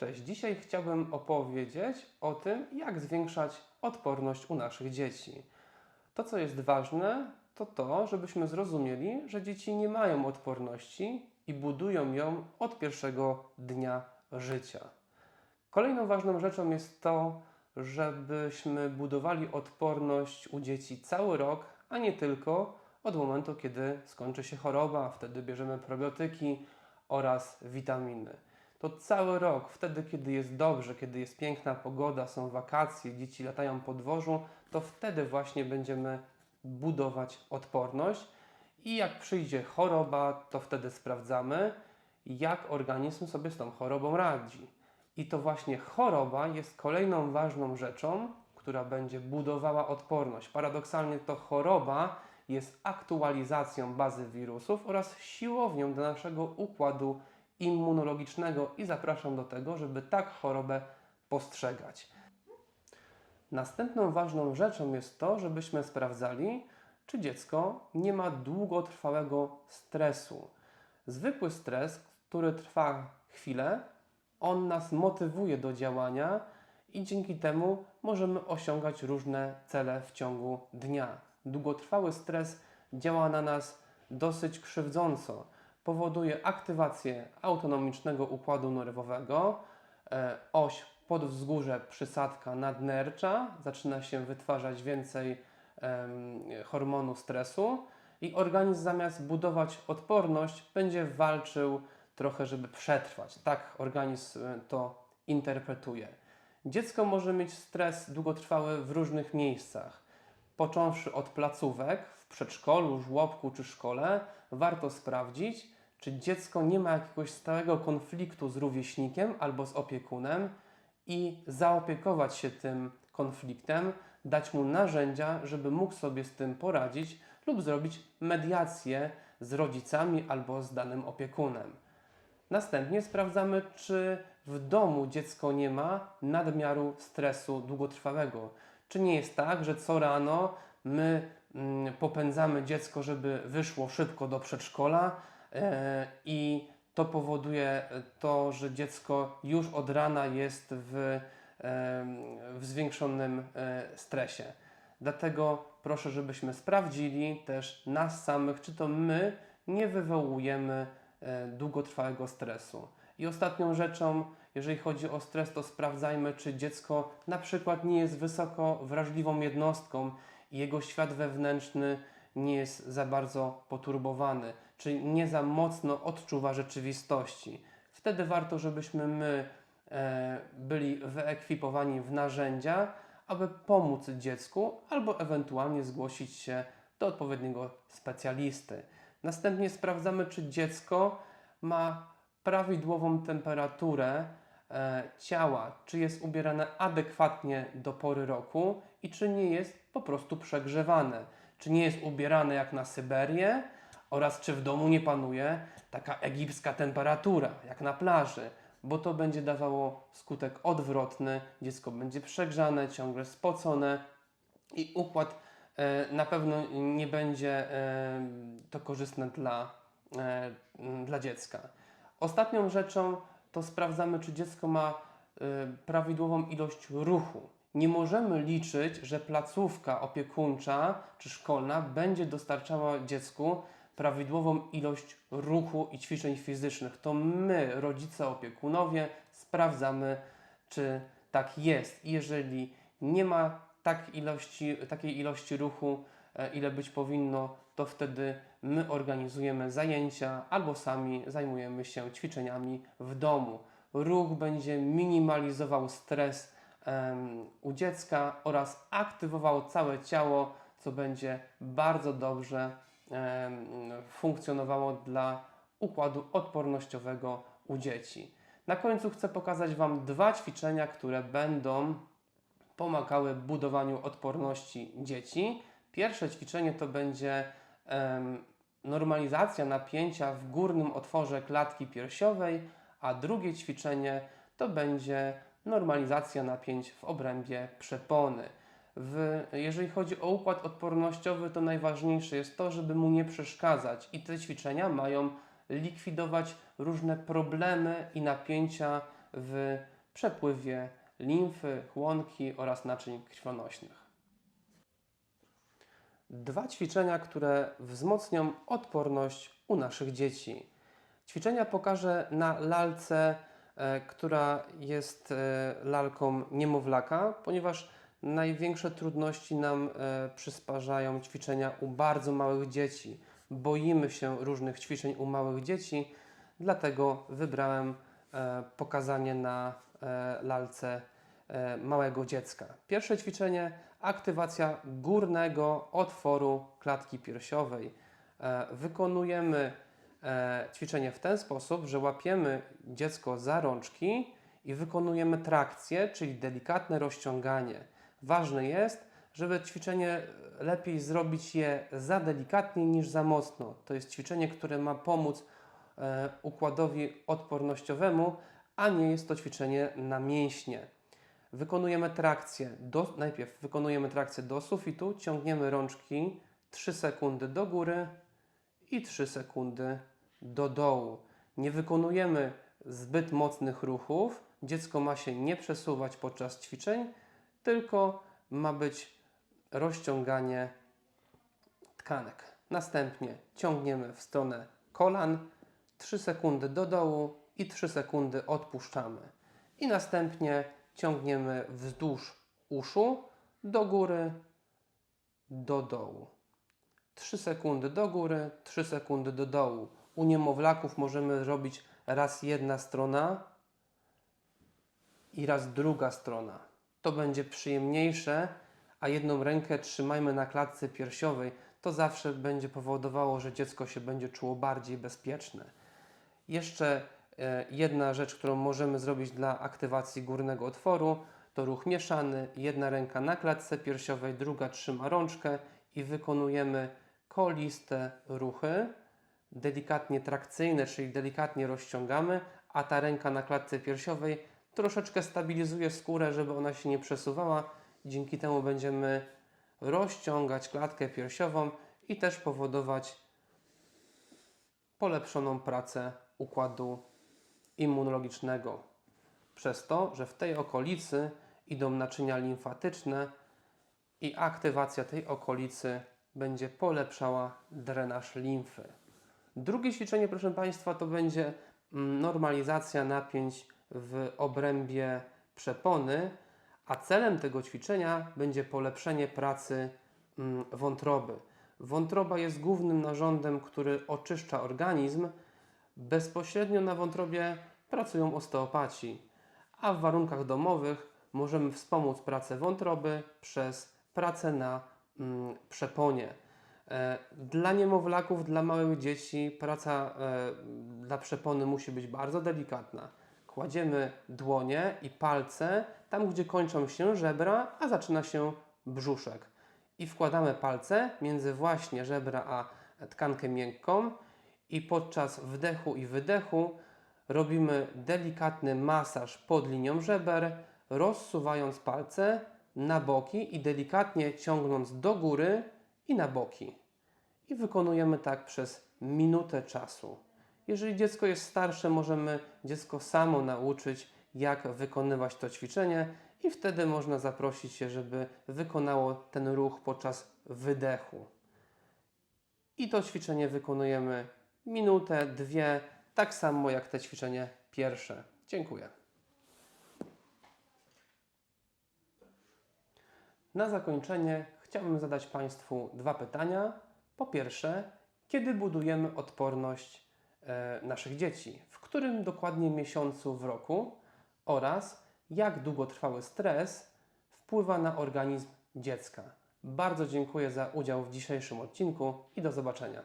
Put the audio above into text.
Cześć, dzisiaj chciałbym opowiedzieć o tym, jak zwiększać odporność u naszych dzieci. To, co jest ważne, to to, żebyśmy zrozumieli, że dzieci nie mają odporności i budują ją od pierwszego dnia życia. Kolejną ważną rzeczą jest to, żebyśmy budowali odporność u dzieci cały rok, a nie tylko od momentu, kiedy skończy się choroba, wtedy bierzemy probiotyki oraz witaminy. To cały rok, wtedy kiedy jest dobrze, kiedy jest piękna pogoda, są wakacje, dzieci latają po dworzu, to wtedy właśnie będziemy budować odporność. I jak przyjdzie choroba, to wtedy sprawdzamy, jak organizm sobie z tą chorobą radzi. I to właśnie choroba jest kolejną ważną rzeczą, która będzie budowała odporność. Paradoksalnie to choroba jest aktualizacją bazy wirusów oraz siłownią do naszego układu immunologicznego i zapraszam do tego, żeby tak chorobę postrzegać. Następną ważną rzeczą jest to, żebyśmy sprawdzali, czy dziecko nie ma długotrwałego stresu. Zwykły stres, który trwa chwilę, on nas motywuje do działania i dzięki temu możemy osiągać różne cele w ciągu dnia. Długotrwały stres działa na nas dosyć krzywdząco. Powoduje aktywację autonomicznego układu nerwowego, e, oś podwzgórze przysadka nadnercza, zaczyna się wytwarzać więcej hormonu stresu i organizm zamiast budować odporność, będzie walczył trochę, żeby przetrwać. Tak organizm e, to interpretuje. Dziecko może mieć stres długotrwały w różnych miejscach. Począwszy od placówek, przedszkolu, żłobku czy szkole, warto sprawdzić, czy dziecko nie ma jakiegoś stałego konfliktu z rówieśnikiem albo z opiekunem i zaopiekować się tym konfliktem, dać mu narzędzia, żeby mógł sobie z tym poradzić lub zrobić mediację z rodzicami albo z danym opiekunem. Następnie sprawdzamy, czy w domu dziecko nie ma nadmiaru stresu długotrwałego. Czy nie jest tak, że co rano my popędzamy dziecko, żeby wyszło szybko do przedszkola e, i to powoduje to, że dziecko już od rana jest w, em, w zwiększonym e, stresie. Dlatego proszę, żebyśmy sprawdzili też nas samych, czy to my nie wywołujemy e, długotrwałego stresu. I ostatnią rzeczą, jeżeli chodzi o stres, to sprawdzajmy, czy dziecko na przykład nie jest wysoko wrażliwą jednostką jego świat wewnętrzny nie jest za bardzo poturbowany, czy nie za mocno odczuwa rzeczywistości. Wtedy warto, żebyśmy my e, byli wyekwipowani w narzędzia, aby pomóc dziecku albo ewentualnie zgłosić się do odpowiedniego specjalisty. Następnie sprawdzamy, czy dziecko ma prawidłową temperaturę ciała, czy jest ubierane adekwatnie do pory roku i czy nie jest po prostu przegrzewane, czy nie jest ubierane jak na Syberię oraz czy w domu nie panuje taka egipska temperatura jak na plaży, bo to będzie dawało skutek odwrotny, dziecko będzie przegrzane, ciągle spocone i układ e, na pewno nie będzie e, to korzystne dla, e, dla dziecka. Ostatnią rzeczą to sprawdzamy, czy dziecko ma y, prawidłową ilość ruchu. Nie możemy liczyć, że placówka opiekuńcza czy szkolna będzie dostarczała dziecku prawidłową ilość ruchu i ćwiczeń fizycznych. To my, rodzice, opiekunowie, sprawdzamy, czy tak jest. Jeżeli nie ma tak ilości, takiej ilości ruchu, ile być powinno, to wtedy my organizujemy zajęcia albo sami zajmujemy się ćwiczeniami w domu. Ruch będzie minimalizował stres u dziecka oraz aktywował całe ciało, co będzie bardzo dobrze funkcjonowało dla układu odpornościowego u dzieci. Na końcu chcę pokazać Wam dwa ćwiczenia, które będą pomagały budowaniu odporności dzieci. Pierwsze ćwiczenie to będzie normalizacja napięcia w górnym otworze klatki piersiowej, a drugie ćwiczenie to będzie normalizacja napięć w obrębie przepony. W, jeżeli chodzi o układ odpornościowy, to najważniejsze jest to, żeby mu nie przeszkadzać, i te ćwiczenia mają likwidować różne problemy i napięcia w przepływie limfy, chłonki oraz naczyń krwionośnych. Dwa ćwiczenia, które wzmocnią odporność u naszych dzieci. Ćwiczenia pokażę na lalce, e, która jest e, lalką niemowlaka, ponieważ największe trudności nam e, przysparzają ćwiczenia u bardzo małych dzieci. Boimy się różnych ćwiczeń u małych dzieci, dlatego wybrałem pokazanie na lalce małego dziecka. Pierwsze ćwiczenie aktywacja górnego otworu klatki piersiowej. E, Wykonujemy e, ćwiczenie w ten sposób, że łapiemy dziecko za rączki i wykonujemy trakcję, czyli delikatne rozciąganie. Ważne jest, żeby ćwiczenie lepiej zrobić je za delikatnie niż za mocno. To jest ćwiczenie, które ma pomóc e, układowi odpornościowemu, a nie jest to ćwiczenie na mięśnie. Wykonujemy trakcję. Do, najpierw wykonujemy trakcję do sufitu, ciągniemy rączki 3 sekundy do góry i 3 sekundy do dołu. Nie wykonujemy zbyt mocnych ruchów. Dziecko ma się nie przesuwać podczas ćwiczeń, tylko ma być rozciąganie tkanek. Następnie ciągniemy w stronę kolan, 3 sekundy do dołu i 3 sekundy odpuszczamy. I następnie ciągniemy wzdłuż uszu, do góry, do dołu. 3 sekundy do góry, 3 sekundy do dołu. U niemowlaków możemy robić raz jedna strona i raz druga strona. To będzie przyjemniejsze, a jedną rękę trzymajmy na klatce piersiowej. To zawsze będzie powodowało, że dziecko się będzie czuło bardziej bezpieczne. Jeszcze jedna rzecz, którą możemy zrobić dla aktywacji górnego otworu, to ruch mieszany. Jedna ręka na klatce piersiowej, druga trzyma rączkę i wykonujemy koliste ruchy, delikatnie trakcyjne, czyli delikatnie rozciągamy, a ta ręka na klatce piersiowej troszeczkę stabilizuje skórę, żeby ona się nie przesuwała. Dzięki temu będziemy rozciągać klatkę piersiową i też powodować polepszoną pracę układu immunologicznego. Przez to, że w tej okolicy idą naczynia limfatyczne i aktywacja tej okolicy będzie polepszała drenaż limfy. Drugie ćwiczenie, proszę Państwa, to będzie mm, normalizacja napięć w obrębie przepony, a celem tego ćwiczenia będzie polepszenie pracy mm, wątroby. Wątroba jest głównym narządem, który oczyszcza organizm. Bezpośrednio na wątrobie pracują osteopaci, a w warunkach domowych możemy wspomóc pracę wątroby przez pracę na mm, przeponie. E, Dla niemowlaków, dla małych dzieci praca e, dla przepony musi być bardzo delikatna. Kładziemy dłonie i palce tam, gdzie kończą się żebra, a zaczyna się brzuszek. I wkładamy palce między właśnie żebra a tkankę miękką i podczas wdechu i wydechu robimy delikatny masaż pod linią żeber, rozsuwając palce na boki i delikatnie ciągnąc do góry i na boki. I wykonujemy tak przez minutę czasu. Jeżeli dziecko jest starsze, możemy dziecko samo nauczyć, jak wykonywać to ćwiczenie, i wtedy można zaprosić się, żeby wykonało ten ruch podczas wydechu. I to ćwiczenie wykonujemy minutę, dwie, tak samo jak te ćwiczenie pierwsze. Dziękuję. Na zakończenie chciałbym zadać Państwu dwa pytania. Po pierwsze, kiedy budujemy odporność e, naszych dzieci? W którym dokładnie miesiącu w roku? Oraz jak długotrwały stres wpływa na organizm dziecka? Bardzo dziękuję za udział w dzisiejszym odcinku i do zobaczenia.